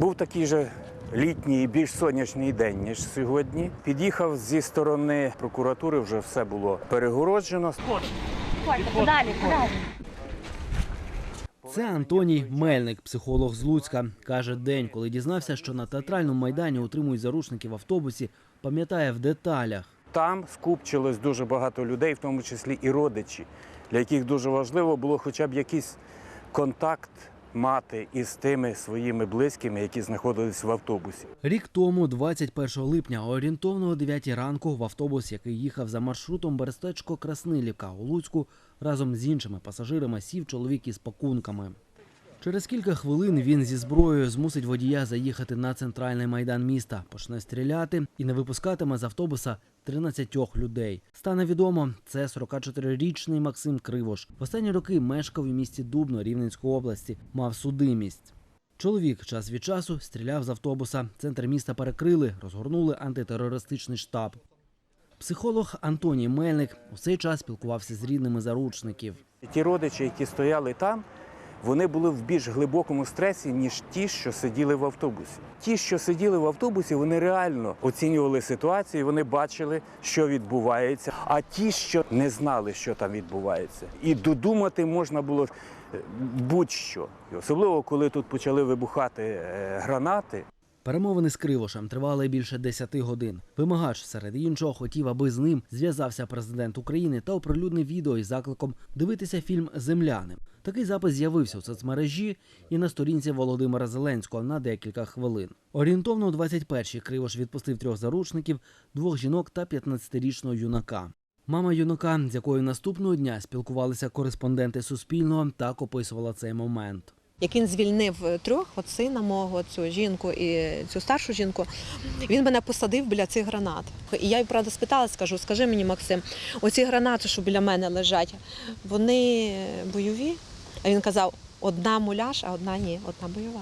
Був такий же літній, більш сонячний день, ніж сьогодні. Під'їхав зі сторони прокуратури, вже все було перегороджено. Подалі, подалі. Це Антоній Мельник, психолог з Луцька. Каже, день, коли дізнався, що на театральному майдані утримують заручників в автобусі, пам'ятає в деталях. Там скупчилось дуже багато людей, в тому числі і родичі, для яких дуже важливо було хоча б якийсь контакт мати із тими своїми близькими, які знаходились в автобусі. Рік тому, 21 липня, орієнтовно о 9 ранку, в автобус, який їхав за маршрутом Берестечко-Краснилівка у Луцьку, разом з іншими пасажирами сів чоловік із пакунками. Через кілька хвилин він зі зброєю змусить водія заїхати на центральний майдан міста, почне стріляти і не випускатиме з автобуса 13 людей. Стане відомо, це 44-річний Максим Кривош. В останні роки мешкав у місті Дубно Рівненської області, мав судимість. Чоловік час від часу стріляв з автобуса. Центр міста перекрили, розгорнули антитерористичний штаб. Психолог Антоній Мельник у цей час спілкувався з рідними заручників. Ті родичі, які стояли там, вони були в більш глибокому стресі, ніж ті, що сиділи в автобусі. Ті, що сиділи в автобусі, вони реально оцінювали ситуацію, вони бачили, що відбувається. А ті, що не знали, що там відбувається, і додумати можна було е, будь-що. Особливо, коли тут почали вибухати е, гранати. Перемовини з Кривошем тривали більше 10 годин. Вимагач серед іншого хотів, аби з ним зв'язався президент України та оприлюднив відео із закликом дивитися фільм Земляни. Такий запис з'явився у соцмережі і на сторінці Володимира Зеленського на декілька хвилин. Орієнтовно у 21-й Кривош відпустив трьох заручників, двох жінок та 15-річного юнака. Мама юнака, з якою наступного дня спілкувалися кореспонденти Суспільного, так описувала цей момент. Як він звільнив е, трьох, от сина мого, цю жінку і цю старшу жінку, він мене посадив біля цих гранат. І я й правда спитала, скажу, скажи мені, Максим, оці гранати, що біля мене лежать, вони бойові? А він казав, одна муляж, а одна ні, одна бойова.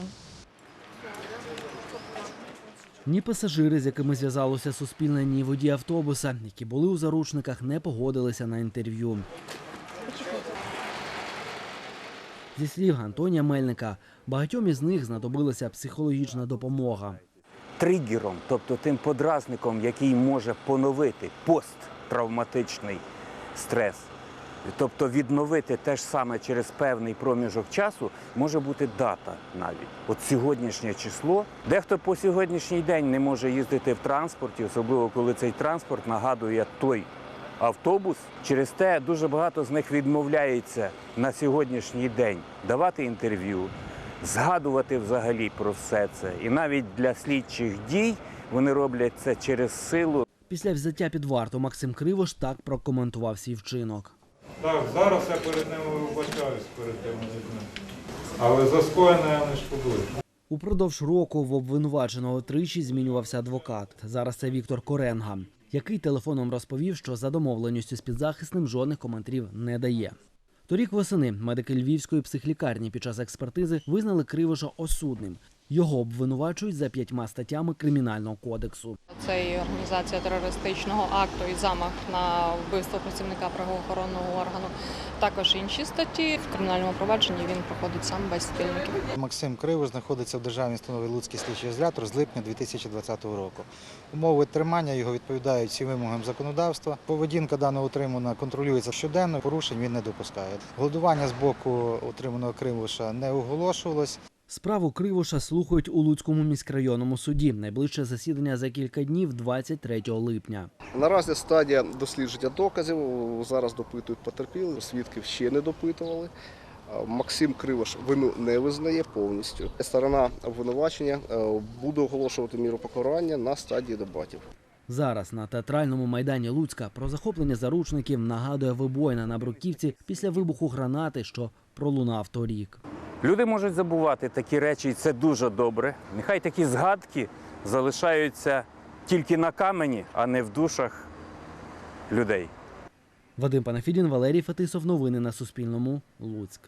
Ні пасажири, з якими зв'язалося суспільне, ні водії автобуса, які були у заручниках, не погодилися на інтерв'ю. Зі слів Антонія Мельника, багатьом із них знадобилася психологічна допомога. тригером, тобто тим подразником, який може поновити посттравматичний стрес. Тобто відновити те ж саме через певний проміжок часу може бути дата навіть. От сьогоднішнє число. Дехто по сьогоднішній день не може їздити в транспорті, особливо коли цей транспорт нагадує той автобус. Через те дуже багато з них відмовляється на сьогоднішній день давати інтерв'ю, згадувати взагалі про все це. І навіть для слідчих дій вони роблять це через силу. Після взяття під варту Максим Кривош так прокоментував свій вчинок. Так, зараз я перед ними вибачаюсь перед тими людьми. Але за скоєне я не шкодую. Упродовж року в обвинуваченого тричі змінювався адвокат. Зараз це Віктор Коренга, який телефоном розповів, що за домовленістю з підзахисним жодних коментарів не дає. Торік восени медики Львівської психлікарні під час експертизи визнали Кривоша осудним. Його обвинувачують за п'ятьма статтями кримінального кодексу. Це і організація терористичного акту і замах на вбивство працівника правоохоронного органу. Також інші статті в кримінальному провадженні він проходить сам без спільників. Максим Кривош знаходиться в державній установі Луцький слідчий ізолятор з липня 2020 року. Умови тримання його відповідають всім вимогам законодавства. Поведінка даного утриманого контролюється щоденно, порушень він не допускає. Голодування з боку утриманого Кривоша не оголошувалось. Справу Кривоша слухають у Луцькому міськрайонному суді. Найближче засідання за кілька днів, 23 липня. Наразі стадія дослідження доказів. Зараз допитують потерпілих, свідків ще не допитували. Максим Кривош вину не визнає повністю. Сторона обвинувачення е, буде оголошувати міру покарання на стадії дебатів. Зараз на театральному майдані Луцька про захоплення заручників нагадує вибоїна на бруківці після вибуху гранати, що пролунав торік. Люди можуть забувати такі речі, і це дуже добре. Нехай такі згадки залишаються тільки на камені, а не в душах людей. Вадим Панафідін, Валерій Фетисов. Новини на Суспільному. Луцьк.